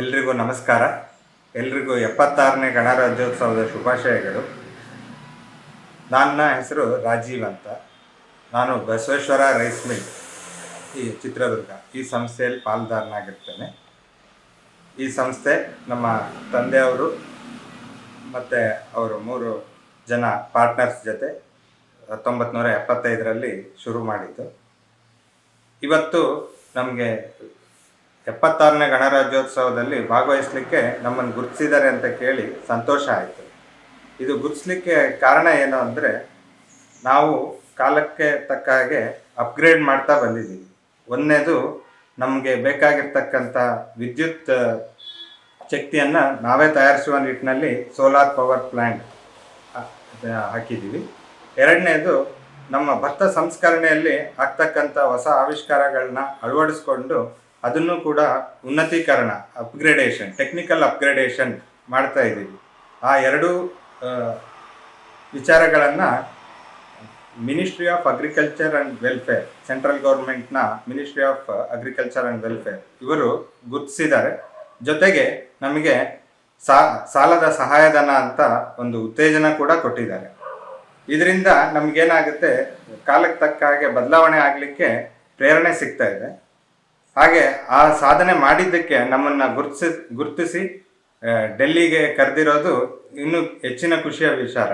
ಎಲ್ರಿಗೂ ನಮಸ್ಕಾರ. ಎಲ್ರಿಗೂ ಎಪ್ಪತ್ತಾರನೇ ಗಣರಾಜ್ಯೋತ್ಸವದ ಶುಭಾಶಯಗಳು. ನನ್ನ ಹೆಸರು ರಾಜೀವ್ ಅಂತ. ನಾನು ಬಸವೇಶ್ವರ ರೈಸ್ ಮಿಲ್ ಈ ಚಿತ್ರದುರ್ಗ ಈ ಸಂಸ್ಥೆಯಲ್ಲಿ ಪಾಲ್ದಾರನಾಗಿರ್ತೇನೆ. ಈ ಸಂಸ್ಥೆ ನಮ್ಮ ತಂದೆಯವರು ಮತ್ತು ಅವರು ಮೂರು ಜನ ಪಾರ್ಟ್ನರ್ಸ್ ಜೊತೆ ಹತ್ತೊಂಬತ್ತು ನೂರ ಎಪ್ಪತ್ತೈದರಲ್ಲಿ ಶುರು ಮಾಡಿದ್ದು. ಇವತ್ತು ನಮಗೆ ಎಪ್ಪತ್ತಾರನೇ ಗಣರಾಜ್ಯೋತ್ಸವದಲ್ಲಿ ಭಾಗವಹಿಸಲಿಕ್ಕೆ ನಮ್ಮನ್ನು ಗುರುತಿಸಿದ್ದಾರೆ ಅಂತ ಕೇಳಿ ಸಂತೋಷ ಆಯಿತು. ಇದು ಗುರುತಿಸಲಿಕ್ಕೆ ಕಾರಣ ಏನು ಅಂದರೆ, ನಾವು ಕಾಲಕ್ಕೆ ತಕ್ಕ ಹಾಗೆ ಅಪ್ಗ್ರೇಡ್ ಮಾಡ್ತಾ ಬಂದಿದ್ದೀವಿ. ಒಂದನೇದು, ನಮಗೆ ಬೇಕಾಗಿರ್ತಕ್ಕಂಥ ವಿದ್ಯುತ್, ಶಕ್ತಿಯನ್ನು ನಾವೇ ತಯಾರಿಸುವ ನಿಟ್ಟಿನಲ್ಲಿ ಸೋಲಾರ್ ಪವರ್ ಪ್ಲ್ಯಾಂಟ್ ಹಾಕಿದ್ದೀವಿ. ಎರಡನೇದು, ನಮ್ಮ ಭತ್ತ ಸಂಸ್ಕರಣೆಯಲ್ಲಿ ಆಗ್ತಕ್ಕಂಥ ಹೊಸ ಆವಿಷ್ಕಾರಗಳನ್ನ ಅಳವಡಿಸ್ಕೊಂಡು ಅದನ್ನು ಕೂಡ ಉನ್ನತೀಕರಣ ಅಪ್ಗ್ರೇಡೇಷನ್ ಟೆಕ್ನಿಕಲ್ ಅಪ್ಗ್ರೇಡೇಷನ್ ಮಾಡ್ತಾ ಇದ್ದೀವಿ. ಆ ಎರಡೂ ವಿಚಾರಗಳನ್ನು ministry of agriculture and welfare central ಗೌರ್ಮೆಂಟ್ನ ministry of agriculture and welfare ಇವರು ಗುರುತಿಸಿದ್ದಾರೆ. ಜೊತೆಗೆ ನಮಗೆ ಸಾಲದ ಸಹಾಯಧನ ಅಂತ ಒಂದು ಉತ್ತೇಜನ ಕೂಡ ಕೊಟ್ಟಿದ್ದಾರೆ. ಇದರಿಂದ ನಮಗೇನಾಗುತ್ತೆ, ಕಾಲಕ್ಕೆ ತಕ್ಕ ಹಾಗೆ ಬದಲಾವಣೆ ಆಗಲಿಕ್ಕೆ ಪ್ರೇರಣೆ ಸಿಗ್ತಾ ಇದೆ. ಹಾಗೆ ಆ ಸಾಧನೆ ಮಾಡಿದ್ದಕ್ಕೆ ನಮ್ಮನ್ನು ಗುರುತಿಸಿ ಗುರುತಿಸಿ ಡೆಲ್ಲಿಗೆ ಕರೆದಿರೋದು ಇನ್ನೂ ಹೆಚ್ಚಿನ ಖುಷಿಯ ವಿಚಾರ.